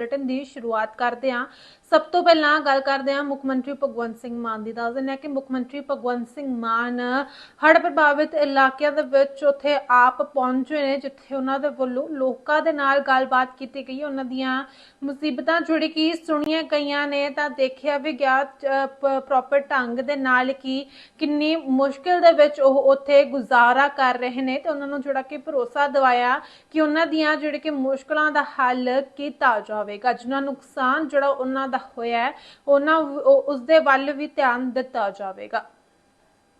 Bulletin ਦੀ ਸ਼ੁਰੂਆਤ ਕਰਦੇ ਹਾਂ। ਸਭ ਤੋਂ ਪਹਿਲਾਂ ਗੱਲ ਕਰਦੇ ਹਾਂ ਮੁੱਖ ਮੰਤਰੀ ਭਗਵੰਤ ਸਿੰਘ ਮਾਨ ਦੀ, ਦੱਸ ਦਿੰਦੇ ਕਿ ਮੁੱਖ ਮੰਤਰੀ ਭਗਵੰਤ ਸਿੰਘ ਮਾਨ ਹੜ੍ਹ ਪ੍ਰਭਾਵਿਤ ਇਲਾਕਿਆਂ ਦੇ ਵਿੱਚ ਉੱਥੇ ਆਪ ਪਹੁੰਚੇ ਨੇ, ਜਿੱਥੇ ਉਹਨਾਂ ਦੇ ਵੱਲੋਂ ਲੋਕਾਂ ਦੇ ਨਾਲ ਗੱਲਬਾਤ ਕੀਤੀ ਗਈ। ਉਹਨਾਂ ਦੀਆਂ ਮੁਸੀਬਤਾਂ ਜਿਹੜੀ ਕਿ ਸੁਣੀਆਂ ਗਈਆਂ ਨੇ, ਤਾਂ ਦੇਖਿਆ ਵੀ ਗਿਆ ਪ੍ਰੋਪਰ ਢੰਗ ਦੇ ਨਾਲ ਕਿ ਕਿੰਨੀ ਮੁਸ਼ਕਿਲ ਦੇ ਵਿੱਚ ਉਹ ਉੱਥੇ ਗੁਜ਼ਾਰਾ ਕਰ ਰਹੇ ਨੇ। ਤੇ ਉਹਨਾਂ ਨੂੰ ਜਿਹੜਾ ਕਿ ਭਰੋਸਾ ਦਿਵਾਇਆ ਕਿ ਉਹਨਾਂ ਦੀਆਂ ਜਿਹੜੇ ਕਿ ਮੁਸ਼ਕਲਾਂ ਦਾ ਹੱਲ ਕੀਤਾ ਜਾਵੇਗਾ ਜਿਨ੍ਹਾਂ ਨੁਕਸਾਨ ਜਿਹੜਾ ਉਹਨਾਂ ਦਾ ਹੋਇਆ ਹੈ, ਉਹਨਾਂ ਉਸ ਦੇ ਵੱਲ ਵੀ ਧਿਆਨ ਦਿੱਤਾ ਜਾਵੇਗਾ।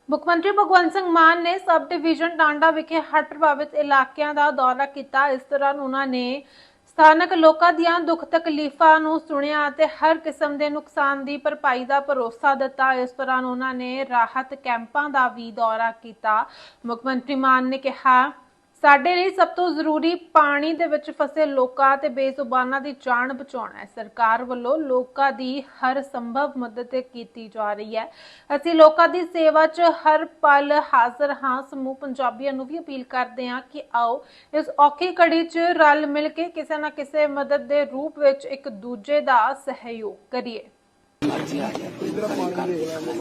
ਮੁੱਖ ਮੰਤਰੀ ਭਗਵੰਤ ਸਿੰਘ ਮਾਨ ਨੇ ਸਬ ਡਿਵੀਜ਼ਨ ਟਾਂਡਾ ਵਿਖੇ ਹੜ੍ਹ ਪ੍ਰਭਾਵਿਤ ਇਲਾਕਿਆਂ ਦਾ ਦੌਰਾ ਕੀਤਾ। ਇਸ ਦੌਰਾਨ ਉਹਨਾਂ ਨੇ ਸਥਾਨਕ ਲੋਕਾਂ ਦੀਆਂ ਦੁੱਖ ਤਕਲੀਫਾਂ ਨੂੰ ਸੁਣਿਆ ਅਤੇ ਹਰ ਕਿਸਮ ਦੇ ਨੁਕਸਾਨ ਦੀ ਭਰਪਾਈ ਦਾ ਭਰੋਸਾ ਦਿੱਤਾ। ਇਸ ਦੌਰਾਨ ਉਹਨਾਂ ਨੇ ਰਾਹਤ ਕੈਂਪਾਂ ਦਾ ਵੀ ਦੌਰਾ ਕੀਤਾ। ਮੁੱਖ ਮੰਤਰੀ ਮਾਨ ਨੇ ਕਿਹਾ ਸਾਡੇ ਲਈ ਸਭ ਤੋਂ ਜ਼ਰੂਰੀ ਪਾਣੀ ਦੇ ਵਿੱਚ ਫਸੇ ਲੋਕਾਂ ਤੇ ਬੇਜ਼ੁਬਾਨਾਂ ਦੀ ਜਾਨ ਬਚਾਉਣਾ ਹੈ। ਸਰਕਾਰ ਵੱਲੋਂ ਲੋਕਾਂ ਦੀ ਹਰ ਸੰਭਵ ਮਦਦ ਕੀਤੀ ਜਾ ਰਹੀ ਹੈ। ਅਸੀਂ ਲੋਕਾਂ ਦੀ ਸੇਵਾ 'ਚ ਹਰ ਪਲ ਹਾਜ਼ਰ ਹਾਂ। ਸਮੂਹ ਪੰਜਾਬੀਆਂ ਨੂੰ ਵੀ ਅਪੀਲ ਕਰਦੇ ਹਾਂ ਕਿ ਆਓ ਇਸ ਔਖੀ ਘੜੀ 'ਚ ਰਲ ਮਿਲ ਕੇ ਕਿਸੇ ਨਾ ਕਿਸੇ ਮਦਦ ਦੇ ਰੂਪ ਵਿੱਚ ਇੱਕ ਦੂਜੇ ਦਾ ਸਹਿਯੋਗ ਕਰੀਏ।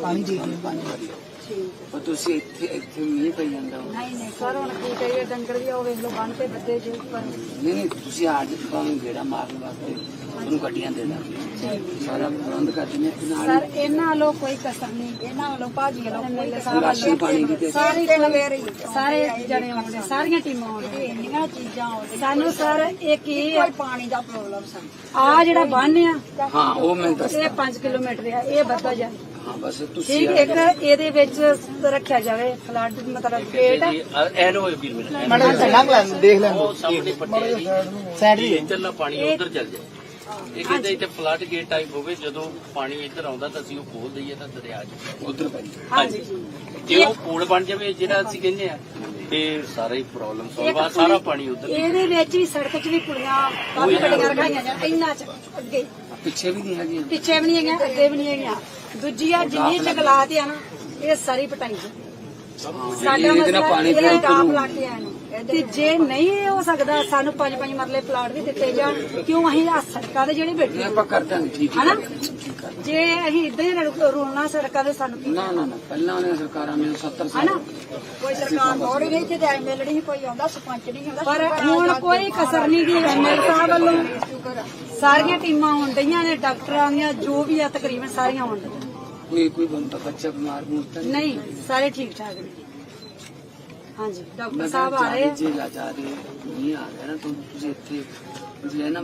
ਪਾਣੀ ਦੇ ਦਿਓ। ਪਾਣੀ ਉਹ ਤੁਸੀਂ ਇੱਥੇ ਇੱਥੇ ਮੀਂਹ ਪਈ ਜਾਂਦਾ। ਨਹੀਂ ਨਹੀਂ ਸਰ ਹੁਣ ਕੀ ਕਰੀਏ ਡੰਗਰ ਵੀ ਉਹ ਵੇਖ ਲੋ ਬੰਨ ਤੇ ਬੱਦੇ ਜੇ ਉੱਪਰ। ਨਹੀਂ ਨਹੀਂ ਤੁਸੀਂ ਆ ਜੀ ਤੁਹਾਨੂੰ ਗੇੜਾ ਮਾਰਨ ਵਾਸਤੇ ਤੁਹਾਨੂੰ ਗੱਡੀਆਂ ਦੇ ਦਾਂਗੇ। ਸਾਰਾ ਪ੍ਰਬੰਧ ਕਰ ਦਿੰਦੇ ਹਾਂ। ਨਾਲ ਸਰ ਇਹਨਾਂ ਵੱਲੋਂ ਕੋਈ ਕਸਰ ਨਹੀਂ ਇਹਨਾਂ ਵੱਲੋਂ ਭਾਜੀ ਵੱਲੋਂ ਕੋਈ ਕਸਰ ਰਾਸ਼ਨ ਪਾਣੀ ਦੀ ਤੇ ਸਾਰੇ ਸਾਰੇ ਜਣੇ ਆਉਂਦੇ ਸਾਰੀਆਂ ਟੀਮਾਂ ਆਉਂਦੀਆਂ। ਇੰਨੀਆਂ ਚੀਜ਼ਾਂ ਆਉਂਦੀਆਂ। ਸਾਨੂੰ ਸਰ ਇੱਕ ਹੀ ਕੋਈ ਪਾਣੀ ਦਾ ਪ੍ਰੋਬਲਮ ਸਾਨੂੰ ਆ ਜਿਹੜਾ ਬੰਨ ਆ ਹਾਂ ਉਹ ਮੈਂ ਦੱਸ ਇਹ 5 ਕਿਲੋਮੀਟਰ ਆ ਇਹ ਵੱਧਾ ਜਾ ਹਾਂ ਬਸ ਤੁਸੀਂ ਠੀਕ ਇੱਕ ਇਹਦੇ ਵਿੱਚ ਰੱਖਿਆ ਜਾਵੇ ਫਲੱਡ ਮਤਲਬ ਗੇਟ ਐਨੋ ਵੀਰ ਮੇਰੇ। ਮੈਡਮ ਸੰਨਾ ਦੇਖ ਲੈਣ ਉਹ ਸਾਹਮਣੇ ਪੱਟੇ ਸਾਈਡ ਇਹ ਇੱਧਰ ਨਾ ਪਾਣੀ ਉਧਰ ਚੱਲ ਜਾਏ। ਇਹ ਕਹਿੰਦੇ ਇੱਥੇ ਫਲੱਡ ਗੇਟ ਟਾਈਪ ਹੋਵੇ ਜਦੋਂ ਪਾਣੀ ਇੱਧਰ ਆਉਂਦਾ ਤਾਂ ਅਸੀਂ ਉਹ ਖੋਲ ਦਈਏ ਤਾਂ ਦਰਿਆ ਚ। ਉਧਰ ਪਈ ਹਾਂਜੀ। ਜੇ ਉਹ ਪੁਲ ਬਣ ਜਾਵੇ ਜਿਹੜਾ ਅਸੀਂ ਕਹਿੰਦੇ ਆ ਤੇ ਸਾਰਾ ਹੀ ਪ੍ਰੋਬਲਮ ਸੋਲਵ ਆ ਸਾਰਾ ਪਾਣੀ ਉਧਰ ਇਹਦੇ ਵਿੱਚ ਵੀ ਸੜਕ 'ਚ ਵੀ ਕੁੜੀਆਂ ਕਾਫੀ ਬੜੀਆਂ ਰਖਾਈਆਂ ਜਾਂ ਇੰਨਾ ਚ ਅੱਗੇ। ਪਿੱਛੇ ਵੀ ਨਹੀਂ ਹੈਗੀ ਪਿੱਛੇ ਵੀ ਨਹੀਂ ਹੈਗੀਆਂ ਅੱਗੇ ਵੀ ਨਹੀਂ ਹੈਗੀਆਂ। ਦੂਜੀ ਆ ਜਿੰਨੀ ਜੰਗਲਾਤ ਆ ਨਾ ਇਹ ਸਾਰੀ ਪਟਾਈ। ਸਾਡਾ ਇਹਦੇ ਨਾਲ ਪਾਣੀ ਆਏ ਨੂੰ। ਤੇ ਜੇ ਨਹੀਂ ਹੋ ਸਕਦਾ ਸਾਨੂੰ ਪੰਜ ਪੰਜ ਮਰਲੇ ਪਲਾਟ ਵੀ ਦਿੱਤੇ ਜਾਣ ਕਿਉਂ ਅਸੀਂ ਆ ਸੜਕਾਂ ਦੇ ਜਿਹੜੇ ਬੈਠੇ। ਆਪਾਂ ਕਰ ਦਾਂਗੇ ਠੀਕ ਹੈ। ਹਨਾ? ਜੇ ਅਸੀਂ ਇਦਾਂ ਹੀ ਰੁ- ਰੋਲਣਾ ਸੜਕਾਂ ਦੇ ਸਾਨੂੰ ਕੀ ਨਾ ਨਾ ਨਾ ਪਹਿਲਾਂ ਉਹਨੇ ਸਰਕਾਰਾਂ ਨੇ 70 ਸਾਲ ਹਨਾ? ਕੋਈ ਸਰਕਾਰ ਮੋੜ ਗਈ ਤੇ ਐਮਐਲਏ ਨਹੀਂ ਕੋਈ ਆਉਂਦਾ ਸਰਪੰਚ ਨਹੀਂ ਆਉਂਦਾ ਪਰ ਹੁਣ ਕੋਈ ਕਸਰ ਨਹੀਂ ਗਈ ਐਮਐਲਏ ਸਾਹਿਬ ਵੱਲੋਂ। ਸਾਰੀਆਂ ਟੀਮਾਂ ਆਉਣ ਡਈਆਂ ਨੇ ਡਾਕਟਰਾਂ ਦੀਆਂ ਜੋ ਵੀ ਆ ਤਕਰੀਬਨ ਸਾਰੀਆਂ ਆਉਣ ਡਈਆਂ ਕੋਈ ਕੋਈ ਬੰਦਾ ਬੱਚਾ ਬਿਮਾਰ ਮੁਰਤਾ ਨਹੀਂ। ਸਾਰੇ ਠੀਕ ਠਾਕ ਨੇ। ਹਾਂਜੀ ਡਾਕਟਰ ਸਾਹਿਬ ਆ ਰਹੇ ਆ। ਜੇ ਲਾ ਜਾ ਰਹੇ ਨਹੀਂ ਆ ਰਿਹਾ ਨਾ ਤੁਸੀਂ ਇੱਥੇ ਇਹ ਨਾ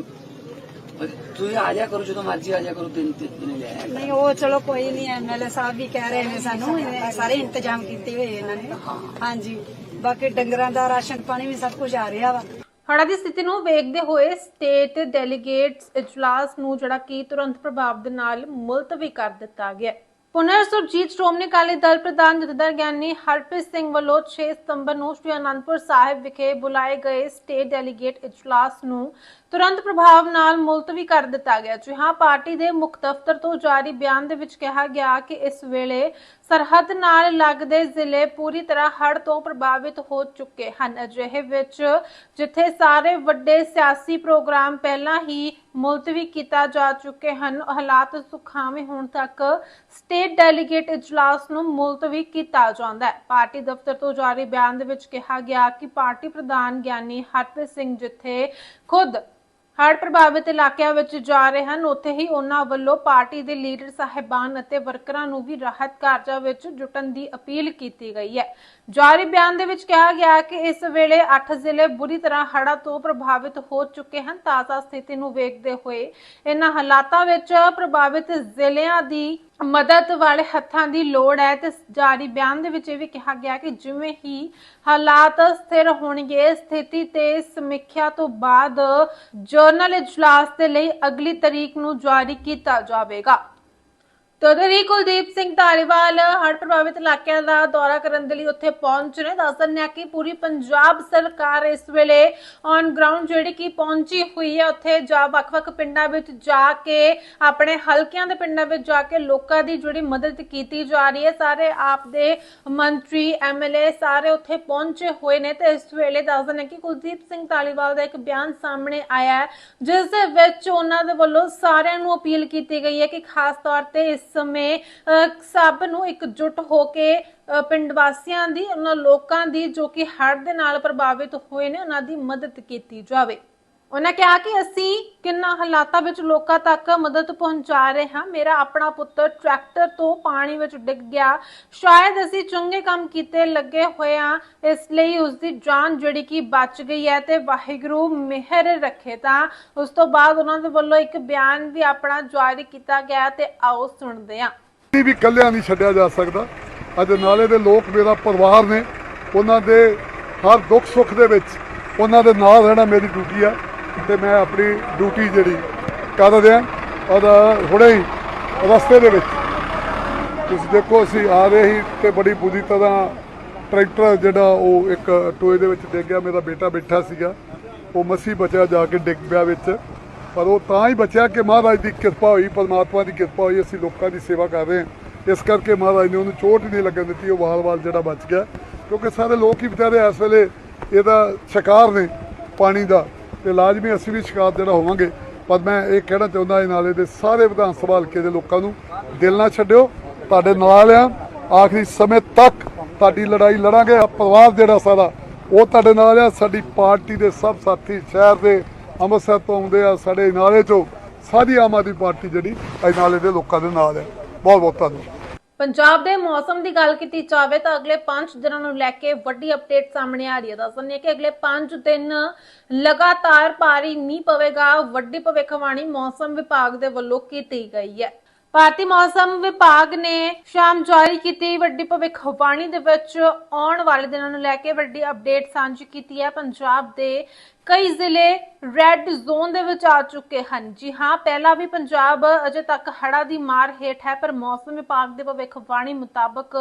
ਤੁਸੀਂ ਆ ਜਾ ਕਰੋ ਜਦੋਂ ਮਰਜ਼ੀ ਆ ਜਾ ਕਰੋ ਦਿਨ ਤੇ ਦਿਨ ਲੈ ਆਇਆ ਨਹੀਂ ਉਹ ਚਲੋ ਕੋਈ ਨਹੀਂ ਐਮਐਲਏ ਸਾਹਿਬ ਵੀ ਕਹਿ ਰਹੇ ਨੇ ਸਾਨੂੰ ਸਾਰੇ ਇੰਤਜ਼ਾਮ ਕੀਤੇ ਹੋਏ ਇਹਨਾਂ ਨੇ। ਹਾਂਜੀ ਬਾਕੀ ਡੰਗਰਾਂ ਦਾ ਰਾਸ਼ਨ ਪਾਣੀ ਵੀ ਸਭ ਕੁਝ ਆ ਰਿਹਾ ਵਾ। ਹੜ੍ਹਾਂ ਦੀ ਸਥਿਤੀ ਨੂੰ ਵੇਖਦੇ ਹੋਏ ਸਟੇਟ ਡੈਲੀਗੇਟਸ ਇਜਲਾਸ ਨੂੰ ਜਿਹੜਾ ਕਿ ਤੁਰੰਤ ਪ੍ਰਭਾਵ ਦੇ ਨਾਲ ਮੁਲਤਵੀ ਕਰ ਦਿੱਤਾ ਗਿਆ। ਪੁਨਰ ਸੁਰਜੀਤ ਸ਼੍ਰੋਮਣੀ ਅਕਾਲੀ ਦਲ ਪ੍ਰਧਾਨ ਜਥੇਦਾਰ ਗਿਆਨੀ ਹਰਪ੍ਰੀਤ ਸਿੰਘ ਵੱਲੋਂ 6 ਸਤੰਬਰ ਨੂੰ ਸ੍ਰੀ ਅਨੰਦਪੁਰ ਸਾਹਿਬ ਵਿਖੇ ਬੁਲਾਏ ਗਏ ਸਟੇਟ ਡੈਲੀਗੇਟ ਇਜਲਾਸ ਨੂੰ ਤੁਰੰਤ ਪ੍ਰਭਾਵ ਨਾਲ ਮੁਲਤਵੀ ਕਰ ਦਿੱਤਾ ਗਿਆ। ਜਿਹਾਂ ਪਾਰਟੀ ਦੇ ਮੁੱਖ ਦਫ਼ਤਰ ਤੋਂ ਜਾਰੀ ਬਿਆਨ ਦੇ ਵਿੱਚ ਕਿਹਾ ਗਿਆ ਕਿ ਇਸ ਵੇਲੇ ਸਰਹੱਦ ਨਾਲ ਲੱਗਦੇ ਜ਼ਿਲ੍ਹੇ ਪੂਰੀ ਤਰ੍ਹਾਂ ਹੜ੍ਹ ਤੋਂ ਪ੍ਰਭਾਵਿਤ ਹੋ ਚੁੱਕੇ ਹਨ। ਅਜਿਹੇ ਵਿੱਚ ਜਿੱਥੇ ਸਾਰੇ ਵੱਡੇ ਸਿਆਸੀ ਪ੍ਰੋਗਰਾਮ ਪਹਿਲਾਂ ਹੀ ਮੁਲਤਵੀ ਕੀਤਾ ਜਾ ਚੁੱਕੇ ਹਨ, ਹਾਲਾਤ ਸੁਖਾਵੇਂ ਹੋਣ ਤੱਕ ਸਟੇਟ ਡੈਲੀਗੇਟ ਇਜਲਾਸ ਨੂੰ ਮੁਲਤਵੀ ਕੀਤਾ ਜਾਂਦਾ ਹੈ। ਪਾਰਟੀ ਦਫ਼ਤਰ ਤੋਂ ਜਾਰੀ ਬਿਆਨ ਦੇ ਵਿੱਚ ਕਿਹਾ ਗਿਆ ਕਿ ਪਾਰਟੀ ਪ੍ਰਧਾਨ ਗਿਆਨੀ ਹਰਪ੍ਰੀਤ ਸਿੰਘ ਜਿੱਥੇ ਖੁਦ ਹੜ੍ਹ ਪ੍ਰਭਾਵਿਤ ਇਲਾਕਿਆਂ ਵਿੱਚ ਜਾ ਰਹੇ ਹਨ। ਉੱਥੇ ਹੀ ਉਹਨਾਂ ਵੱਲੋਂ ਪਾਰਟੀ ਦੇ ਲੀਡਰ, ਸਾਹਿਬਾਨ ਅਤੇ ਵਰਕਰਾਂ ਨੂੰ ਵੀ ਰਾਹਤ ਕਾਰਜਾਂ ਵਿੱਚ ਜੁਟਣ ਦੀ ਅਪੀਲ ਕੀਤੀ ਗਈ ਹੈ। ਜਾਰੀ ਬਿਆਨ ਦੇ ਵਿੱਚ ਕਿਹਾ ਗਿਆ ਕਿ ਇਸ ਵੇਲੇ 8 ਜ਼ਿਲ੍ਹੇ ਬੁਰੀ ਤਰ੍ਹਾਂ ਹੜ੍ਹਾਂ ਤੋਂ ਪ੍ਰਭਾਵਿਤ ਹੋ ਚੁੱਕੇ ਹਨ। ਤਾਜ਼ਾ ਸਥਿਤੀ ਨੂੰ ਵੇਖਦੇ ਹੋਏ ਇਹਨਾਂ ਹਾਲਾਤਾਂ ਵਿੱਚ ਪ੍ਰਭਾਵਿਤ ਜ਼ਿਲ੍ਹਿਆਂ ਦੀ ਮਦਦ ਵਾਲੇ ਹੱਥਾਂ ਦੀ ਲੋੜ ਹੈ ਤੇ ਜਾਰੀ ਬਿਆਨ ਦੇ ਵਿੱਚ ਇਹ ਵੀ ਕਿਹਾ ਗਿਆ ਕਿ ਜਿਵੇਂ ਹੀ ਹਾਲਾਤ ਸਥਿਰ ਹੋਣਗੇ, ਸਥਿਤੀ ਤੇ ਸਮੀਖਿਆ ਤੋਂ ਬਾਅਦ ਜਰਨਲ ਇਜਲਾਸ ਦੇ ਲਈ ਅਗਲੀ ਤਰੀਕ ਨੂੰ ਜਾਰੀ ਕੀਤਾ ਜਾਵੇਗਾ। ਤੋ ਕੁਲਦੀਪ ਸਿੰਘ ਧਾਲੀਵਾਲ ਹੜ੍ਹ ਪ੍ਰਭਾਵਿਤ ਇਲਾਕਿਆਂ ਦਾ ਦੌਰਾ ਕਰਨ ਦੇ ਲਈ ਉੱਥੇ ਪਹੁੰਚ ਰਹੇ। ਦੱਸ ਦਿੰਦੇ ਹਾਂ ਕਿ ਪੂਰੀ ਪੰਜਾਬ ਸਰਕਾਰ ਇਸ ਵੇਲੇ ਔਨ ਗਰਾਊਂਡ ਜਿਹੜੀ ਕਿ ਪਹੁੰਚੀ ਹੋਈ ਹੈ ਉੱਥੇ ਜਾ ਵੱਖ-ਵੱਖ ਪਿੰਡਾਂ ਵਿੱਚ ਜਾ ਕੇ, ਆਪਣੇ ਹਲਕਿਆਂ ਦੇ ਪਿੰਡਾਂ ਵਿੱਚ ਜਾ ਕੇ ਲੋਕਾਂ ਦੀ ਜਿਹੜੀ ਮਦਦ ਕੀਤੀ ਜਾ ਰਹੀ ਹੈ। ਸਾਰੇ ਆਪ ਦੇ ਮੰਤਰੀ ਐਮਐਲਏ ਸਾਰੇ ਉੱਥੇ ਪਹੁੰਚੇ ਹੋਏ ਨੇ ਤੇ ਇਸ ਵੇਲੇ ਦੱਸ ਦਿੰਦੇ ਕਿ ਕੁਲਦੀਪ ਸਿੰਘ ਧਾਲੀਵਾਲ ਦਾ ਇੱਕ ਬਿਆਨ ਸਾਹਮਣੇ ਆਇਆ ਹੈ, ਜਿਸ ਦੇ ਵਿੱਚ ਉਹਨਾਂ ਦੇ ਵੱਲੋਂ ਸਾਰਿਆਂ ਨੂੰ ਅਪੀਲ ਕੀਤੀ ਗਈ ਹੈ ਕਿ ਖਾਸ ਤੌਰ ਤੇ ਇਸ ਸਮੇਂ ਅਹ, ਸਭ ਨੂੰ ਇਕਜੁੱਟ ਹੋ ਕੇ ਪਿੰਡ ਵਾਸੀਆਂ ਦੀ ਉਹਨਾਂ ਲੋਕਾਂ ਦੀ ਜੋ ਕਿ ਹੜ੍ਹ ਦੇ ਨਾਲ ਪ੍ਰਭਾਵਿਤ ਹੋਏ ਨੇ ਉਹਨਾਂ ਦੀ ਮਦਦ ਕੀਤੀ ਜਾਵੇ। ਉਹਨਾਂ ਕਿਹਾ ਕਿ ਅਸੀਂ ਕਿੰਨਾ ਹਾਲਾਤਾਂ ਵਿੱਚ ਲੋਕਾਂ ਤੱਕ ਮਦਦ ਪਹੁੰਚਾ ਰਹੇ ਹਾਂ। ਮੇਰਾ ਆਪਣਾ ਪੁੱਤਰ ਟਰੈਕਟਰ ਤੋਂ ਪਾਣੀ ਵਿੱਚ ਡਿੱਗ ਗਿਆ। ਸ਼ਾਇਦ ਅਸੀਂ ਚੰਗੇ ਕੰਮ ਕੀਤੇ ਲੱਗੇ ਹੋਏ ਹਾਂ। ਇਸ ਲਈ ਉਸ ਦੀ ਜਾਨ ਜਿਹੜੀ ਕਿ ਬਚ ਗਈ ਹੈ ਤੇ ਵਾਹਿਗੁਰੂ ਮਿਹਰ ਰੱਖੇ ਤਾਂ ਉਸ ਤੋਂ ਬਾਅਦ ਉਹਨਾਂ ਦੇ ਵੱਲੋਂ ਇੱਕ ਬਿਆਨ ਵੀ ਆਪਣਾ ਜਾਰੀ ਕੀਤਾ ਗਿਆ ਤੇ ਆਓ ਸੁਣਦੇ ਹਾਂ। ਕਦੀ ਵੀ ਕੱਲਿਆਂ ਨਹੀਂ ਛੱਡਿਆ ਜਾ ਸਕਦਾ। ਅੱਜ ਨਾਲੇ ਦੇ ਲੋਕ ਮੇਰਾ ਪਰਿਵਾਰ ਨੇ। ਉਹਨਾਂ ਦੇ ਹਰ ਦੁੱਖ ਸੁੱਖ ਦੇ ਵਿੱਚ ਉਹਨਾਂ ਦੇ ਨਾਲ ਰਹਿਣਾ ਮੇਰੀ ਡਿਊਟੀ ਆ ਤੇ ਮੈਂ ਆਪਣੀ ਡਿਊਟੀ ਜਿਹੜੀ ਕਰ ਰਿਹਾ ਔਰ ਹੁਣੇ ਹੀ ਰਸਤੇ ਦੇ ਵਿੱਚ। ਤੁਸੀਂ ਦੇਖੋ, ਅਸੀਂ ਆ ਰਹੇ ਸੀ ਤੇ ਬੜੀ ਬੁਰੀ ਤਰ੍ਹਾਂ ਟਰੈਕਟਰ ਜਿਹੜਾ ਉਹ ਇੱਕ ਟੋਏ ਦੇ ਵਿੱਚ ਡਿੱਗ ਗਿਆ, ਮੇਰਾ ਬੇਟਾ ਬੈਠਾ ਸੀਗਾ। ਉਹ ਮਸੀ ਬਚਿਆ ਜਾ ਕੇ ਡਿੱਗ ਪਿਆ ਵਿੱਚ। ਪਰ ਉਹ ਤਾਂ ਹੀ ਬਚਿਆ ਕਿ ਮਹਾਰਾਜ ਦੀ ਕਿਰਪਾ ਹੋਈ, ਪਰਮਾਤਮਾ ਦੀ ਕਿਰਪਾ ਹੋਈ, ਅਸੀਂ ਲੋਕਾਂ ਦੀ ਸੇਵਾ ਕਰ ਰਹੇ ਹਾਂ। ਇਸ ਕਰਕੇ ਮਹਾਰਾਜ ਨੇ ਉਹਨੂੰ ਚੋਟ ਹੀ ਨਹੀਂ ਲੱਗਣ ਦਿੱਤੀ, ਉਹ ਵਾਲ-ਵਾਲ ਜਿਹੜਾ ਬਚ ਗਿਆ। ਕਿਉਂਕਿ ਸਾਰੇ ਲੋਕ ਹੀ ਵਿਚਾਰੇ ਇਸ ਵੇਲੇ ਇਹਦਾ ਸ਼ਿਕਾਰ ਨੇ ਪਾਣੀ ਦਾ। ਤੇ ਲਾਜ਼ਮੀ ਅਸੀਂ ਵੀ ਸ਼ਿਕਾਰ ਜਿਹੜਾ ਹੋਵਾਂਗੇ। ਪਰ ਮੈਂ ਇਹ ਕਹਿਣਾ ਚਾਹੁੰਦਾ ਇਹ ਨਾਲੇ ਦੇ ਸਾਰੇ ਵਿਧਾਨ ਸਭਾ ਹਲਕੇ ਦੇ ਲੋਕਾਂ ਨੂੰ, ਦਿਲ ਨਾ ਛੱਡਿਓ, ਤੁਹਾਡੇ ਨਾਲ ਆ, ਆਖਰੀ ਸਮੇਂ ਤੱਕ ਤੁਹਾਡੀ ਲੜਾਈ ਲੜਾਂਗੇ ਪਰਿਵਾਰ ਜਿਹੜਾ ਸਾਰਾ, ਉਹ ਤੁਹਾਡੇ ਨਾਲ ਆ, ਸਾਡੀ ਪਾਰਟੀ ਦੇ ਸਭ ਸਾਥੀ ਸ਼ਹਿਰ ਦੇ, ਅੰਮ੍ਰਿਤਸਰ ਤੋਂ ਆਉਂਦੇ ਆ, ਸਾਡੇ ਨਾਲੇ ਚੋਂ ਸਾਰੀ ਆਮ ਆਦਮੀ ਪਾਰਟੀ ਜਿਹੜੀ ਅੱਜ ਨਾਲੇ ਦੇ ਲੋਕਾਂ ਦੇ ਨਾਲ ਹੈ ਬਹੁਤ ਬਹੁਤ ਧੰਨਵਾਦ। ਪੰਜਾਬ ਦੇ ਮੌਸਮ ਦੀ ਗੱਲ ਕੀਤੀ ਜਾਵੇ ਤਾਂ ਅਗਲੇ 5 ਦਿਨਾਂ ਨੂੰ ਲੈ ਕੇ ਵੱਡੀ ਅਪਡੇਟ ਸਾਹਮਣੇ ਆ ਰਹੀ ਹੈ। ਦੱਸਣ ਕਿ ਅਗਲੇ 5 ਦਿਨ ਲਗਾਤਾਰ ਭਾਰੀ ਮੀਂਹ ਪਵੇਗਾ। ਵੱਡੀ ਭਵਿੱਖਬਾਣੀ ਮੌਸਮ ਵਿਭਾਗ ਦੇ ਵੱਲੋਂ ਕੀਤੀ ਗਈ ਹੈ। ਭਾਰਤੀ ਮੌਸਮ ਵਿਭਾਗ ਨੇ ਸ਼ਾਮ ਜਾਰੀ ਕੀਤੀ ਵੱਡੀ ਭਵਿੱਖਬਾਣੀ ਦੇ ਵਿੱਚ ਆਉਣ ਵਾਲੇ ਦਿਨਾਂ ਨੂੰ ਲੈ ਕੇ ਵੱਡੀ ਅਪਡੇਟ ਸਾਂਝੀ ਕੀਤੀ ਹੈ। ਪੰਜਾਬ ਦੇ ਕਈ ਜ਼ਿਲ੍ਹੇ ਰੈੱਡ ਜ਼ੋਨ ਦੇ ਵਿੱਚ ਆ ਚੁੱਕੇ ਹਨ। ਜੀ ਹਾਂ, ਪਹਿਲਾਂ ਵੀ ਪੰਜਾਬ ਅਜੇ ਤੱਕ ਹੜਾ ਦੀ ਮਾਰ ਹੇਠ ਹੈ, ਪਰ ਮੌਸਮ ਵਿਭਾਗ ਦੇ ਭਵਿੱਖਬਾਣੀ ਮੁਤਾਬਕ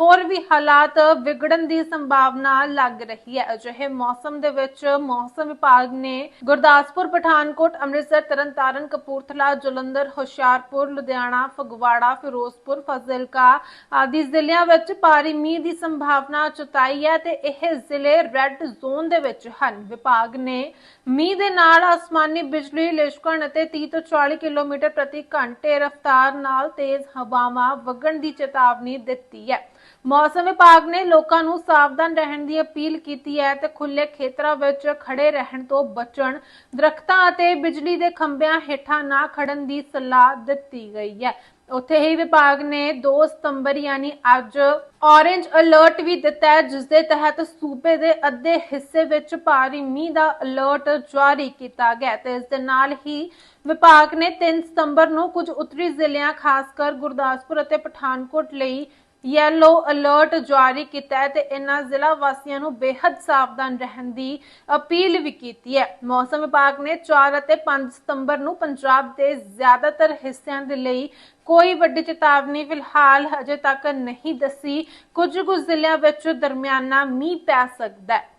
ਹੋਰ ਵੀ ਹਾਲਾਤ ਵਿਗੜਨ ਦੀ ਸੰਭਾਵਨਾ ਲੱਗ ਰਹੀ ਹੈ। ਅਜਿਹੇ ਮੌਸਮ ਦੇ ਵਿੱਚ ਮੌਸਮ ਵਿਭਾਗ ਨੇ ਗੁਰਦਾਸਪੁਰ, ਪਠਾਨਕੋਟ, ਅੰਮ੍ਰਿਤਸਰ, ਤਰਨਤਾਰਨ, ਕਪੂਰਥਲਾ, ਜਲੰਧਰ, ਹੁਸ਼ਿਆਰਪੁਰ, ਲੁਧਿਆਣਾ, ਫਗਵਾੜਾ, ਫਿਰੋਜ਼ਪੁਰ, ਫਾਜ਼ਿਲਕਾ ਆਦਿ ਜ਼ਿਲ੍ਹਿਆਂ ਵਿੱਚ ਭਾਰੀ ਮੀਂਹ ਦੀ ਸੰਭਾਵਨਾ ਜਤਾਈ ਹੈ ਤੇ ਇਹ ਜ਼ਿਲ੍ਹੇ ਰੈੱਡ ਜ਼ੋਨ ਦੇ ਵਿੱਚ ਹਨ। ਵਿਭਾਗ ਨੇ ਮੀਂਹ ਦੇ ਨਾਲ ਅਸਮਾਨੀ ਬਿਜਲੀ, ਲਿਸ਼ਕਣ ਅਤੇ 30 ਤੋਂ 40 ਕਿਲੋਮੀਟਰ ਪ੍ਰਤੀ ਘੰਟੇ ਰਫ਼ਤਾਰ ਨਾਲ ਤੇਜ਼ ਹਵਾਵਾਂ ਵਗਣ ਦੀ ਚੇਤਾਵਨੀ ਦਿੱਤੀ ਹੈ। ਮੌਸਮ ਵਿਭਾਗ ਨੇ ਲੋਕਾਂ ਨੂੰ ਸਾਵਧਾਨ ਰਹਿਣ ਦੀ ਅਪੀਲ ਕੀਤੀ ਹੈ ਤੇ ਖੁੱਲੇ ਖੇਤਰਾਂ ਵਿੱਚ ਖੜੇ ਰਹਿਣ ਤੋਂ ਬਚਣ, ਦਰਖਤਾਂ ਅਤੇ ਬਿਜਲੀ ਦੇ ਖੰਭਿਆਂ ਹੇਠਾਂ ਨਾ ਖੜਨ ਦੀ ਸਲਾਹ ਦਿੱਤੀ ਗਈ ਹੈ। ਉੱਥੇ ਹੀ ਵਿਭਾਗ ਨੇ 2 ਸਤੰਬਰ ਯਾਨੀ ਅੱਜ ਔਰੇਂਜ ਅਲਰਟ ਵੀ ਦਿੱਤਾ ਹੈ, ਜਿਸ ਦੇ ਤਹਿਤ ਸੂਬੇ ਦੇ ਅੱਧੇ ਹਿੱਸੇ ਵਿੱਚ ਭਾਰੀ ਮੀਂਹ ਦਾ ਅਲਰਟ ਜਾਰੀ ਕੀਤਾ ਗਿਆ ਤੇ ਇਸ ਦੇ ਨਾਲ ਹੀ ਵਿਭਾਗ ਨੇ 3 ਸਤੰਬਰ ਨੂੰ ਕੁਝ ਉੱਤਰੀ ਜ਼ਿਲ੍ਹਿਆਂ ਖਾਸ ਕਰ ਗੁਰਦਾਸਪੁਰ ਅਤੇ ਪਠਾਨਕੋਟ ਲਈ ਯੈਲੋ ਅਲਰਟ ਜਾਰੀ ਕੀਤਾ ਹੈ ਤੇ ਇਹਨਾਂ ਜ਼ਿਲ੍ਹਾ ਵਾਸੀਆਂ ਨੂੰ ਬੇहद ਸਾਵਧਾਨ ਰਹਿਣ ਦੀ ਅਪੀਲ ਵੀ ਕੀਤੀ ਹੈ। ਮੌਸਮ ਵਿਭਾਗ ਨੇ 4 ਅਤੇ 5 ਸਤੰਬਰ ਨੂੰ ਪੰਜਾਬ ਦੇ ਜ਼ਿਆਦਾਤਰ ਹਿੱਸਿਆਂ ਦੇ ਲਈ ਕੋਈ ਵੱਡੀ ਚੇਤਾਵਨੀ ਫਿਲਹਾਲ ਅਜੇ ਤੱਕ ਨਹੀਂ ਦੱਸੀ। ਕੁਝ ਕੁ ਜ਼ਿਲ੍ਹਿਆਂ ਵਿੱਚ ਦਰਮਿਆਨਾ ਮੀਂਹ ਪੈ ਸਕਦਾ ਹੈ।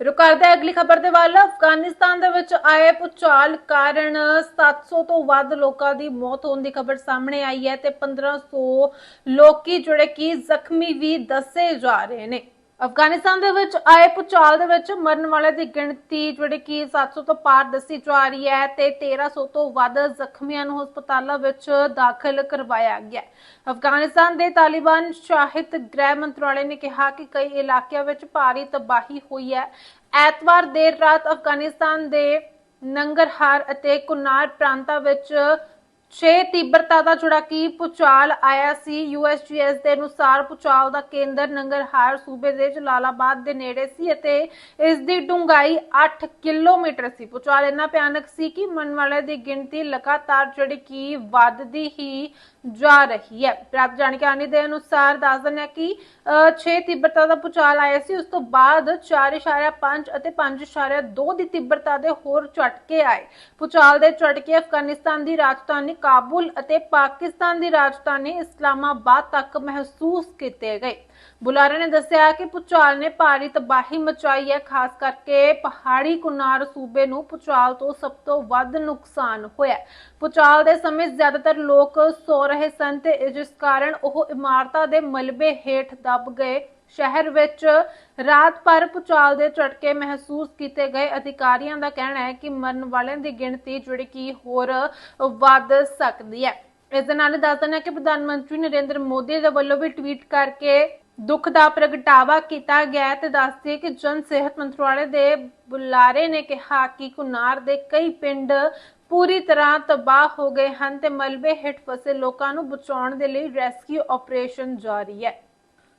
ਰੁਕ ਅਗਲੀ ਖਬਰ ਦੇ ਵੱਲ। ਅਫਗਾਨਿਸਤਾਨ ਦੇ ਵਿੱਚ ਆਏ ਭੂਚਾਲ ਕਾਰਨ 700 ਤੋਂ ਵੱਧ ਲੋਕਾਂ ਦੀ ਮੌਤ ਹੋਣ ਦੀ ਖਬਰ ਸਾਹਮਣੇ ਆਈ ਹੈ ਤੇ 1500 ਲੋਕੀ ਜਿਹੜੇ ਕਿ ਜ਼ਖਮੀ ਵੀ ਦੱਸੇ ਜਾ ਰਹੇ ਨੇ। ਅਫਗਾਨਿਸਤਾਨ ਦੇ ਵਿੱਚ ਆਏ ਭੂਚਾਲ ਦੇ ਵਿੱਚ ਮਰਨ ਵਾਲੇ ਦੀ ਗਿਣਤੀ ਜਿਹੜੀ ਕਿ 700 ਤੋਂ ਪਾਰ ਦੱਸੀ ਜਾ ਰਹੀ ਹੈ ਤੇ 1300 ਤੋਂ ਵੱਧ ਜ਼ਖਮੀਆਂ ਨੂੰ ਹਸਪਤਾਲਾਂ ਵਿੱਚ ਦਾਖਲ ਕਰਵਾਇਆ ਗਿਆ ਅਫਗਾਨਿਸਤਾਨ ਦੇ ਤਾਲਿਬਾਨ ਸ਼ਾਹਿਤ ਗ੍ਰਹਿ ਮੰਤਰਾਲੇ ਨੇ ਕਿਹਾ ਕਿ ਕਈ ਇਲਾਕਿਆਂ ਵਿੱਚ ਭਾਰੀ ਤਬਾਹੀ ਹੋਈ ਹੈ। ਐਤਵਾਰ ਦੇਰ ਰਾਤ ਅਫਗਾਨਿਸਤਾਨ ਦੇ ਨੰਗਰਹਾਰ ਅਤੇ ਕੁਨਾਰ ਪ੍ਰਾਂਤਾਂ ਵਿੱਚ 6 ਤੀਬਰਤਾ ਦਾ ਜਿਹੜਾ ਕਿ ਭੂਚਾਲ ਆਇਆ ਸੀ? ਯੂਐਸਜੀਐਸ ਦੇ ਅਨੁਸਾਰ ਭੂਚਾਲ ਦਾ ਕੇਂਦਰ ਨੰਗਰਹਾਰ ਸੂਬੇ ਦੇ ਜਲਾਲਾਬਾਦ ਦੇ ਨੇੜੇ ਸੀ ਅਤੇ ਇਸ ਦੀ ਡੂੰਘਾਈ 8 ਕਿਲੋਮੀਟਰ ਸੀ। ਭੂਚਾਲ ਇੰਨਾ ਭਿਆਨਕ ਸੀ ਕਿ ਮਰਨ ਵਾਲੇ ਦੀ ਗਿਣਤੀ ਲਗਾਤਾਰ ਜਿਹੜੀ ਕਿ ਵੱਧਦੀ ਹੀ ਜਾ ਰਹੀ ਹੈ। ਪ੍ਰਾਪਤ ਜਾਣਕਾਰੀ ਦੇ ਅਨੁਸਾਰ ਦੱਸ ਦਿੰਦੇ ਕਿ 6 ਤੀਬਰਤਾ ਦਾ ਭੂਚਾਲ ਆਇਆ ਸੀ। ਉਸ ਤੋਂ ਬਾਅਦ 4.5 ਅਤੇ 5.2 ਦੀ ਤੀਬਰਤਾ ਦੇ ਹੋਰ ਝਟਕੇ ਆਏ। ਭੂਚਾਲ ਦੇ ਝਟਕੇ ਅਫਗਾਨਿਸਤਾਨ ਦੀ ਰਾਜਧਾਨੀ ਕਾਬੁਲ ਅਤੇ ਪਾਕਿਸਤਾਨ ਦੀ ਰਾਜਧਾਨੀ ਇਸਲਾਮਾਬਾਦ ਤੱਕ ਮਹਿਸੂਸ ਕੀਤੇ ਗਏ। ਬੁਲਾਰੇ ਨੇ ਦੱਸਿਆ ਕਿ ਭੂਚਾਲ ਨੇ ਭਾਰੀ ਤਬਾਹੀ ਮਚਾਈ ਹੈ, ਖਾਸ ਕਰਕੇ ਪਹਾੜੀ ਕੁਨਾਰ ਸੂਬੇ ਨੂੰ ਭੂਚਾਲ ਤੋਂ ਸਭ ਤੋਂ ਵੱਧ ਨੁਕਸਾਨ ਹੋਇਆ ਹੈ। ਦੇ ਸਮੇਂ ਜ਼ਿਆਦਾਤਰ ਲੋਕ ਸੋ ਰਹੇ ਸਨ ਤੇ ਜਿਸ ਕਾਰਨ ਉਹ ਇਮਾਰਤਾਂ ਦੇ ਮਲਬੇ ਹੇਠ ਦਬ ਗਏ। ਸ਼ਹਿਰ ਵਿੱਚ ਰਾਤ ਭਰ ਭੂਚਾਲ ਦੇ ਝਟਕੇ ਮਹਿਸੂਸ ਕੀਤੇ ਗਏ। ਅਧਿਕਾਰੀਆਂ ਦਾ ਕਹਿਣਾ ਹੈ ਕਿ ਮਰਨ ਵਾਲਿਆਂ ਦੀ ਗਿਣਤੀ ਜਿਹੜੀ ਕਿ ਹੋਰ ਵੱਧ ਸਕਦੀ ਹੈ। ਇਸ ਦੇ ਨਾਲ ਹੀ ਦੱਸ ਦਿੰਦੇ ਕਿ ਪ੍ਰਧਾਨ ਮੰਤਰੀ ਨਰਿੰਦਰ ਮੋਦੀ ਦੇ ਵੱਲੋਂ ਵੀ ਟਵੀਟ ਕਰਕੇ ਦੁੱਖ ਦਾ ਪ੍ਰਗਟਾਵਾ ਕੀਤਾ ਗਿਆ ਤੇ ਦੱਸਦੇ ਕਿ ਜਨ ਸਿਹਤ ਮੰਤਰਾਲੇ ਦੇ ਬੁਲਾਰੇ ਨੇ ਕਿਹਾ ਕਿ ਕੁਨਾਰ ਦੇ ਕਈ ਪਿੰਡ ਪੂਰੀ ਤਰ੍ਹਾਂ ਤਬਾਹ ਹੋ ਗਏ ਹਨ ਤੇ ਮਲਬੇ ਹੇਠ ਫਸੇ ਲੋਕਾਂ ਨੂੰ ਬਚਾਉਣ ਦੇ ਲਈ ਰੈਸਕਿਊ ਆਪਰੇਸ਼ਨ ਜਾਰੀ ਹੈ।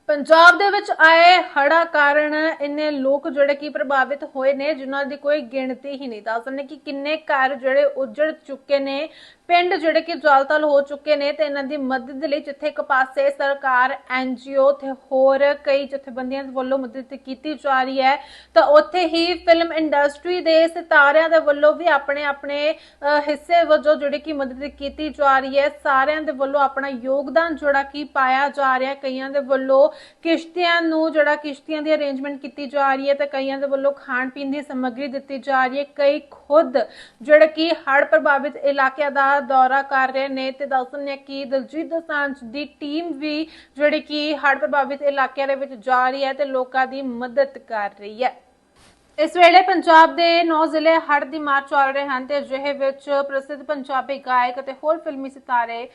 ਪੰਜਾਬ ਦੇ ਵਿੱਚ ਆਏ ਹੜਾ ਕਾਰਨ ਇੰਨੇ ਲੋਕ ਜਿਹੜੇ ਕਿ ਪ੍ਰਭਾਵਿਤ ਹੋਏ ਨੇ, ਜਿਨ੍ਹਾਂ ਦੀ ਕੋਈ ਗਿਣਤੀ ਹੀ ਨਹੀਂ। ਦੱਸ ਸਕਦੇ ਕਿ ਕਿੰਨੇ ਘਰ ਜਿਹੜੇ ਉਜੜ ਚੁੱਕੇ ਨੇ ਪਿੰਡ ਜਿਹੜੇ ਕਿ ਜਲਤਲ ਹੋ ਚੁੱਕੇ ਨੇ ਤੇ ਇਹਨਾਂ ਦੀ ਮਦਦ ਲਈ ਜਿੱਥੇ ਇੱਕ ਪਾਸੇ ਸਰਕਾਰ ਐਨਜੀਓ ਤੇ ਹੋਰ ਕਈ ਜਥੇਬੰਦੀਆਂ ਵੱਲੋਂ ਮਦਦ ਕੀਤੀ ਜਾ ਰਹੀ ਹੈ, ਤਾਂ ਉੱਥੇ ਹੀ ਫਿਲਮ ਇੰਡਸਟਰੀ ਦੇ ਸਿਤਾਰਿਆਂ ਦੇ ਵੱਲੋਂ ਵੀ ਆਪਣੇ ਆਪਣੇ ਹਿੱਸੇ ਵਜੋਂ ਜਿਹੜੀ ਕਿ ਮਦਦ ਕੀਤੀ ਜਾ ਰਹੀ ਹੈ, ਸਾਰਿਆਂ ਦੇ ਵੱਲੋਂ ਆਪਣਾ ਯੋਗਦਾਨ ਜਿਹੜਾ ਕਿ ਪਾਇਆ ਜਾ ਰਿਹਾ ਹੈ ਕਈਆਂ ਦੇ ਵੱਲੋਂ ਕਿਸ਼ਤੀਆਂ ਨੂੰ ਜਿਹੜਾ ਕਿਸ਼ਤੀਆਂ ਦੀ ਅਰੇਂਜਮੈਂਟ ਕੀਤੀ ਜਾ ਰਹੀ ਹੈ ਤੇ ਕਈਆਂ ਦੇ ਵੱਲੋਂ ਖਾਣ ਪੀਣ ਦੀ ਸਮੱਗਰੀ ਦਿੱਤੀ ਜਾ ਰਹੀ ਹੈ, ਕਈ ਖੁਦ ਜਿਹੜੇ ਕਿ ਹੜ੍ਹ ਪ੍ਰਭਾਵਿਤ ਇਲਾਕਿਆਂ ਦਾ ਦੌਰਾ ਕਰ ਰਹੇ ਨੇ ਤੇ ਦੱਸਦੇ ਕਿ ਦਲਜੀਤ ਦੋਸਾਂਝ ਦੀ ਟੀਮ ਵੀ ਜਿਹੜੀ ਕਿ ਹੜ੍ਹ ਪ੍ਰਭਾਵਿਤ ਇਲਾਕਿਆਂ ਦੇ ਵਿੱਚ ਜਾ ਰਹੀ ਹੈ ਤੇ ਲੋਕਾਂ ਦੀ ਮਦਦ ਕਰ ਰਹੀ ਹੈ। ਇਸ ਵੇਲੇ ਪੰਜਾਬ ਦੇ 9 ਜ਼ਿਲ੍ਹੇ ਹੜ੍ਹ ਦੀ ਮਾਰ ਚੱਲ ਰਹੇ ਹਨ ਤੇ ਅਜਿਹੇ ਵਿੱਚ ਪ੍ਰਸਿੱਧ ਪੰਜਾਬੀ ਗਾਇਕ ਅਤੇ ਹੋਰ ਫਿਲਮੀ ਸਿਤਾਰੇ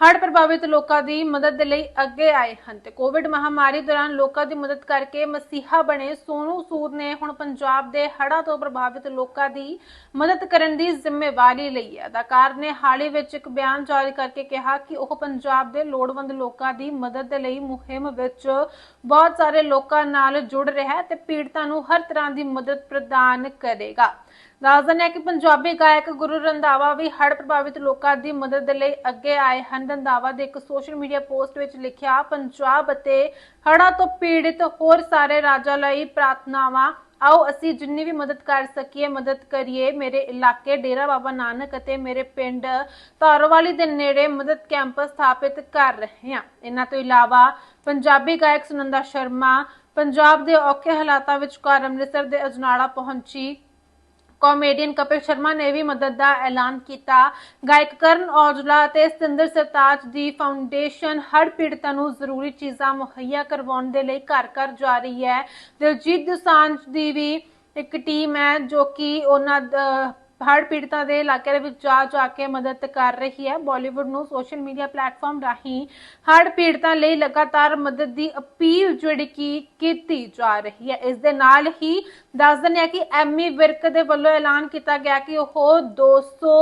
ਹੜ੍ਹ ਪ੍ਰਭਾਵਿਤ ਲੋਕਾਂ ਦੀ ਮਦਦ ਦੇ ਲਈ ਅੱਗੇ ਆਏ ਹਨ ਤੇ ਕੋਵਿਡ ਮਹਾਮਾਰੀ ਦੌਰਾਨ ਲੋਕਾਂ ਦੀ ਮਦਦ ਕਰਕੇ ਮਸੀਹਾ ਬਣੇ ਸੋਨੂ ਸੂਦ ਨੇ ਹੁਣ ਪੰਜਾਬ ਦੇ ਹੜ੍ਹਾਂ ਤੋਂ ਪ੍ਰਭਾਵਿਤ ਲੋਕਾਂ ਦੀ ਮਦਦ ਕਰਨ ਦੀ ਜ਼ਿੰਮੇਵਾਰੀ ਲਈ ਹੈ। ਅਦਾਕਾਰ ਨੇ ਹਾਲ ਹੀ ਵਿੱਚ ਇੱਕ ਬਿਆਨ ਜਾਰੀ ਕਰਕੇ ਕਿਹਾ ਕਿ ਉਹ ਪੰਜਾਬ ਦੇ ਲੋੜਵੰਦ ਲੋਕਾਂ ਦੀ ਮਦਦ ਦੇ ਲਈ ਮੁਹਿੰਮ ਵਿੱਚ ਬਹੁਤ ਸਾਰੇ ਲੋਕਾਂ ਨਾਲ ਜੁੜ ਰਿਹਾ ਹੈ ਤੇ ਪੀੜਤਾਂ ਨੂੰ ਹਰ ਤਰ੍ਹਾਂ ਦੀ ਮਦਦ ਪ੍ਰਦਾਨ ਕਰੇਗਾ। ਦੱਸ ਦਿੰਦੇ ਹਾਂ ਕਿ ਪੰਜਾਬੀ ਗਾਇਕ ਗੁਰੂ ਰੰਧਾਵਾ ਵੀ ਹੜ੍ਹ ਪ੍ਰਭਾਵਿਤ ਲੋਕਾਂ ਦੀ ਮਦਦ ਦੇ ਲਈ ਅੱਗੇ ਆਏ ਹਨ। ਰੰਧਾਵਾ ਦੇ ਇੱਕ ਸੋਸ਼ਲ ਮੀਡੀਆ ਪੋਸਟ ਵਿੱਚ ਲਿਖਿਆ, ਪੰਜਾਬ ਅਤੇ ਹੜ੍ਹਾਂ ਤੋਂ ਪੀੜਿਤ ਹੋਰ ਸਾਰੇ ਰਾਜਾਂ ਲਈ ਪ੍ਰਾਰਥਨਾਵਾਂ, ਆਓ ਅਸੀਂ ਜਿੰਨੀ ਵੀ ਮਦਦ ਕਰ ਸਕੀਏ, ਮਦਦ ਕਰੀਏ। ਮੇਰੇ ਇਲਾਕੇ ਡੇਰਾ ਬਾਬਾ ਨਾਨਕ ਅਤੇ ਮੇਰੇ ਪਿੰਡ ਧਾਰੋਵਾਲੀ ਦੇ ਨੇੜੇ ਮਦਦ ਕੈਂਪ ਸਥਾਪਿਤ ਕਰ ਰਹੇ ਹਾਂ। ਇਹਨਾਂ ਤੋਂ ਇਲਾਵਾ ਪੰਜਾਬੀ ਗਾਇਕ ਸੁਨੰਦਾ ਸ਼ਰਮਾ, ਪੰਜਾਬ ਦੇ ਔਖੇ ਹਾਲਾਤਾਂ ਵਿਚਕਾਰ ਅੰਮ੍ਰਿਤਸਰ ਦੇ ਅਜਨਾਲਾ ਪਹੁੰਚੀ। ਕਾਮੇਡੀਅਨ ਕਪਿਲ ਸ਼ਰਮਾ ਨੇ ਵੀ ਮਦਦ ਦਾ ਐਲਾਨ ਕੀਤਾ। ਗਾਇਕ ਕਰਨ ਔਜਲਾ ਅਤੇ ਸਤਿੰਦਰ ਸਰਤਾਜ ਦੀ ਫਾਊਂਡੇਸ਼ਨ ਹੜ੍ਹ ਪੀੜਤਾਂ ਨੂੰ ਜ਼ਰੂਰੀ ਚੀਜ਼ਾਂ ਮੁਹੱਈਆ ਕਰਵਾਉਣ ਦੇ ਲਈ ਘਰ ਘਰ ਜਾ ਰਹੀ ਹੈ। ਦਿਲਜੀਤ ਦੋਸਾਂਝ ਦੀ ਵੀ ਇੱਕ ਟੀਮ ਹੈ ਜੋ ਕਿ ਉਹਨਾਂ ਹੜ ਪੀੜਤਾਂ ਦੇ ਇਲਾਕੇ ਦੇ ਵਿੱਚ ਜਾ ਜਾ ਕੇ ਮਦਦ ਕਰ ਰਹੀ ਹੈ। ਬਾਲੀਵੁੱਡ ਨੂੰ ਸੋਸ਼ਲ ਮੀਡੀਆ ਪਲੇਟਫਾਰਮ ਰਾਹੀਂ ਹੜ੍ਹ ਪੀੜਤਾਂ ਲਈ ਲਗਾਤਾਰ ਮਦਦ ਦੀ ਅਪੀਲ ਜਿਹੜੀ ਕਿ ਕੀਤੀ ਜਾ ਰਹੀ ਹੈ। ਇਸ ਦੇ ਨਾਲ ਹੀ ਦੱਸ ਦਿੰਦੇ ਹਾਂ ਕਿ ਐਮੀ ਵਿਰਕ ਦੇ ਵੱਲੋਂ ਐਲਾਨ ਕੀਤਾ ਗਿਆ ਕਿ ਉਹ 200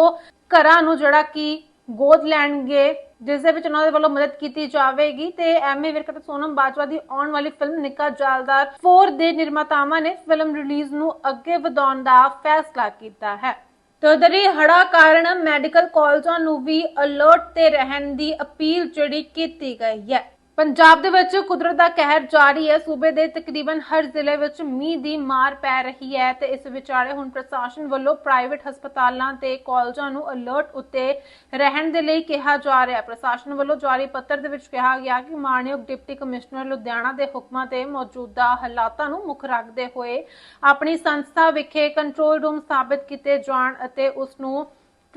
ਘਰਾਂ ਨੂੰ ਜਿਹੜਾ ਕਿ ਗੋਦ ਲੈਣਗੇ, ਜਿਸ ਦੇ ਵਿੱਚ ਉਹਨਾਂ ਦੇ ਵੱਲੋਂ ਮਦਦ ਕੀਤੀ ਜਾਵੇਗੀ। ਤੇ ਐਮੀ ਵਿਰਕ ਤੇ ਸੋਨਮ ਬਾਜਵਾ ਦੀ ਆਉਣ ਵਾਲੀ ਫਿਲਮ ਨਿੱਕਾ ਜਾਲਦਾਰ 4 ਦੇ ਨਿਰਮਾਤਾਵਾਂ ਨੇ ਫਿਲਮ ਰਿਲੀਜ਼ ਨੂੰ ਅੱਗੇ ਵਧਾਉਣ ਦਾ ਫੈਸਲਾ ਕੀਤਾ ਹੈ। ਤਦਰੀ ਹੜਾ ਕਾਰਨ ਮੈਡੀਕਲ ਕਾਲਜਾਂ ਨੂੰ ਵੀ ਅਲਰਟ ਤੇ ਰਹਿਣ ਦੀ ਅਪੀਲ ਜਿਹੜੀ ਕੀਤੀ ਗਈ ਹੈ। ਪੰਜਾਬ ਦੇ ਵਿੱਚ ਕੁਦਰਤ ਦਾ ਕਹਿਰ ਜਾਰੀ ਹੈ। ਸੂਬੇ ਦੇ ਤਕਰੀਬਨ ਹਰ ਜ਼ਿਲ੍ਹੇ ਵਿੱਚ ਮੀਂਹ ਦੀ ਮਾਰ ਪੈ ਰਹੀ ਹੈ ਤੇ ਇਸ ਵਿਚਾਲੇ ਹੁਣ ਪ੍ਰਸ਼ਾਸਨ ਵੱਲੋਂ ਪ੍ਰਾਈਵੇਟ ਹਸਪਤਾਲਾਂ ਤੇ ਕਾਲਜਾਂ ਨੂੰ ਅਲਰਟ ਉੱਤੇ ਰਹਿਣ ਦੇ ਲਈ ਕਿਹਾ ਜਾ ਰਿਹਾ ਹੈ। ਪ੍ਰਸ਼ਾਸਨ ਵੱਲੋਂ ਜਾਰੀ ਪੱਤਰ ਦੇ ਵਿੱਚ ਕਿਹਾ ਗਿਆ ਕਿ ਮਾਨਯੋਗ ਡਿਪਟੀ ਕਮਿਸ਼ਨਰ ਲੁਧਿਆਣਾ ਦੇ ਹੁਕਮਾਂ ਤੇ ਮੌਜੂਦਾ ਹਾਲਾਤਾਂ ਨੂੰ ਮੁੱਖ ਰੱਖਦੇ ਹੋਏ ਆਪਣੀ ਸੰਸਥਾ ਵਿਖੇ ਕੰਟਰੋਲ ਰੂਮ ਸਥਾਪਿਤ ਕੀਤੇ ਜਾਣ ਅਤੇ ਉਸ ਨੂੰ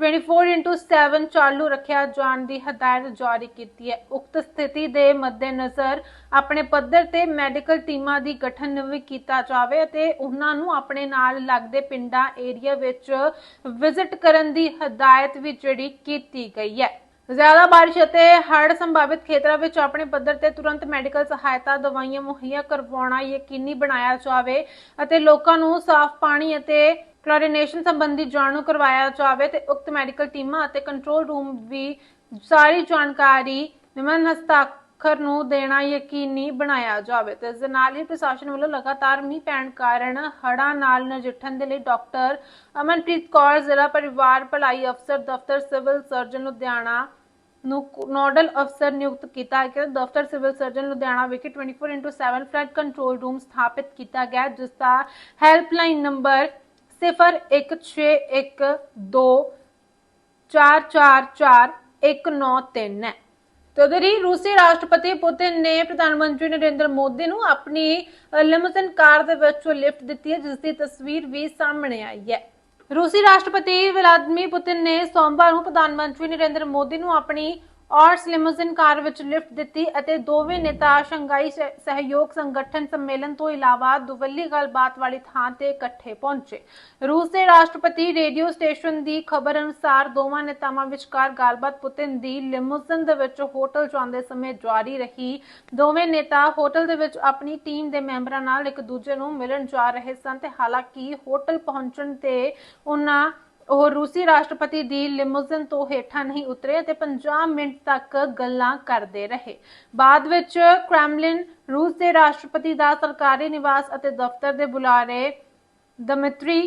24x7 ਚਾਲੂ ਰੱਖਿਆ ਜਾਣ ਦੀ ਹਦਾਇਤ ਜਾਰੀ ਕੀਤੀ ਹੈ। ਉਕਤ ਸਥਿਤੀ ਦੇ ਮੱਦੇਨਜ਼ਰ ਆਪਣੇ ਪੱਧਰ ਤੇ ਮੈਡੀਕਲ ਟੀਮਾਂ ਦੀ ਗਠਨ ਵੀ ਕੀਤਾ ਜਾਵੇ ਅਤੇ ਉਹਨਾਂ ਨੂੰ ਆਪਣੇ ਨਾਲ ਲੱਗਦੇ ਪਿੰਡਾਂ, ਏਰੀਆ ਵਿੱਚ ਵਿਜ਼ਿਟ ਕਰਨ ਦੀ ਹਦਾਇਤ ਵੀ ਜਿਹੜੀ ਕੀਤੀ ਗਈ ਹੈ। ਜ਼ਿਆਦਾ ਬਾਰਿਸ਼ ਅਤੇ ਹੜ੍ਹ ਸੰਭਾਵਿਤ ਖੇਤਰਾਂ ਵਿੱਚ ਆਪਣੇ ਪੱਧਰ ਤੇ ਤੁਰੰਤ ਮੈਡੀਕਲ ਸਹਾਇਤਾ ਦਵਾਈਆਂ ਮੁਹੱਈਆ ਕਰਵਾਉਣਾ ਯਕੀਨੀ ਬਣਾਇਆ ਜਾਵੇ ਅਤੇ ਲੋਕਾਂ ਨੂੰ ਸਾਫ਼ ਪਾਣੀ ਅਤੇ ਕਲੋਰੀਨੇਸ਼ਨ ਸੰਬੰਧੀ ਜਾਣੂ ਕਰਵਾਇਆ ਜਾਵੇ ਤੇ ਉਕਤ ਮੈਡੀਕਲ ਟੀਮਾਂ ਅਤੇ ਕੰਟਰੋਲ ਰੂਮ ਵੀ ਸਾਰੀ ਜਾਣਕਾਰੀ ਨਿਮਨ ਹਸਤਾਖਰ ਨੂੰ ਦੇਣਾ ਯਕੀਨੀ ਬਣਾਇਆ ਜਾਵੇ ਤੇ ਇਸ ਦੇ ਨਾਲ ਹੀ ਪ੍ਰਸ਼ਾਸਨ ਵੱਲੋਂ ਲਗਾਤਾਰ ਮੀਂਹ ਪੈਣ ਕਾਰਨ ਹੜ੍ਹਾਂ ਨਾਲ ਨਜਿੱਠਣ ਦੇ ਲਈ ਡਾਕਟਰ ਅਮਨਪ੍ਰੀਤ ਕੌਰ, ਜ਼ਿਲ੍ਹਾ ਪਰਿਵਾਰ ਭਲਾਈ ਅਫਸਰ, ਦਫ਼ਤਰ ਸਿਵਲ ਸਰਜਨ ਲੁਧਿਆਣਾ ਨੂੰ ਨੋਡਲ ਅਫਸਰ ਨਿਯੁਕਤ ਕੀਤਾ ਗਿਆ। ਦਫ਼ਤਰ ਸਿਵਲ ਸਰਜਨ ਲੁਧਿਆਣਾ ਵਿਖੇ 24x7 ਫਲੱਡ ਕੰਟਰੋਲ ਰੂਮ ਸਥਾਪਿਤ ਕੀਤਾ ਗਿਆ ਜਿਸ ਦਾ ਹੈਲਪਲਾਈਨ ਨੰਬਰ 0161 2 444193 ਹੈ। ਤੇ ਉਧਰ ਹੀ ਰੂਸੀ ਰਾਸ਼ਟਰਪਤੀ ਪੁਤਿਨ ਨੇ ਪ੍ਰਧਾਨ ਮੰਤਰੀ ਨਰਿੰਦਰ ਮੋਦੀ ਨੂੰ ਆਪਣੀ ਲਿਮੂਜ਼ਨ ਕਾਰ ਦੇ ਵਿੱਚ ਲਿਫਟ ਦਿੱਤੀ ਹੈ, ਜਿਸ ਦੀ ਤਸਵੀਰ ਵੀ ਸਾਹਮਣੇ ਆਈ ਹੈ। ਰੂਸੀ ਰਾਸ਼ਟਰਪਤੀ ਵਲਾਦੀਮੀਰ ਪੁਤਿਨ ਨੇ ਸੋਮਵਾਰ ਨੂੰ ਪ੍ਰਧਾਨ ਮੰਤਰੀ ਨਰਿੰਦਰ ਮੋਦੀ ਨੂੰ ਆਪਣੀ ਔਰਸ ਲਿਮੂਜ਼ਨ ਕਾਰ ਵਿੱਚ ਲਿਫਟ ਦਿੱਤੀ ਅਤੇ ਦੋਵੇਂ ਨੇਤਾ ਸ਼ੰਘਾਈ ਸਹਿਯੋਗ ਸੰਗਠਨ ਸੰਮੇਲਨ ਤੋਂ ਇਲਾਵਾ ਦੁਵੱਲੀ ਗੱਲਬਾਤ ਵਾਲੀ ਥਾਂ ਤੇ ਇਕੱਠੇ ਪਹੁੰਚੇ। ਰੂਸ ਦੇ ਰਾਸ਼ਟਰਪਤੀ ਰੇਡੀਓ ਸਟੇਸ਼ਨ ਦੀ ਖਬਰ ਅਨੁਸਾਰ ਦੋਵਾਂ ਨੇਤਾਵਾਂ ਵਿਚਕਾਰ ਗੱਲਬਾਤ ਪੁਤਿਨ ਦੀ ਲਿਮੂਜ਼ਨ ਦੇ ਵਿੱਚ ਹੋਟਲ ਜਾਂਦੇ ਸਮੇਂ ਜਾਰੀ ਰਹੀ। ਦੋਵੇਂ ਨੇਤਾ ਹੋਟਲ ਦੇ ਵਿੱਚ ਆਪਣੀ ਟੀਮ ਦੇ ਮੈਂਬਰਾਂ ਨਾਲ ਇੱਕ ਦੂਜੇ ਨੂੰ ਮਿਲਣ ਜਾ ਰਹੇ ਸਨ ਤੇ ਹਾਲਾਂਕਿ ਹੋਟਲ ਪਹੁੰਚਣ ਤੇ ਉਹਨਾਂ ਉਹ ਰੂਸੀ ਰਾਸ਼ਟਰਪਤੀ ਦੀ ਲਿਮੂਜ਼ਨ ਤੋਂ ਹੇਠਾਂ ਨਹੀਂ ਉਤਰੇ ਅਤੇ 50 ਮਿੰਟ ਤੱਕ ਗੱਲਾਂ ਕਰਦੇ ਰਹੇ। ਬਾਅਦ ਵਿੱਚ ਕ੍ਰੈਮਲਿਨ ਰੂਸ ਦੇ ਰਾਸ਼ਟਰਪਤੀ ਦਾ ਸਰਕਾਰੀ ਨਿਵਾਸ ਅਤੇ ਦਫ਼ਤਰ ਦੇ ਬੁਲਾਰੇ ਦਮਿਤਰੀ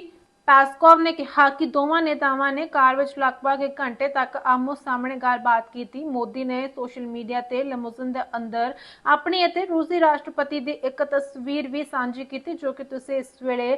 ਪੈਸਕੋਵ ਨੇ ਕਿਹਾ ਕਿ ਦੋਵਾਂ ਨੇਤਾਵਾਂ ਨੇ ਕਾਰ ਵਿੱਚ ਲਗਭਗ 1 ਘੰਟੇ ਤੱਕ ਆਮੋ ਸਾਹਮਣੇ ਗੱਲਬਾਤ ਕੀਤੀ। ਮੋਦੀ ਨੇ ਸੋਸ਼ਲ ਮੀਡੀਆ ਤੇ ਲਿਮੋਜਨ ਦੇ ਅੰਦਰ ਆਪਣੀ ਅਤੇ ਰੂਸੀ ਰਾਸ਼ਟਰਪਤੀ ਦੀ ਇੱਕ ਤਸਵੀਰ ਵੀ ਸਾਂਝੀ ਕੀਤੀ, ਜੋ ਕਿ ਤੁਸੀਂ ਇਸ ਵੇਲੇ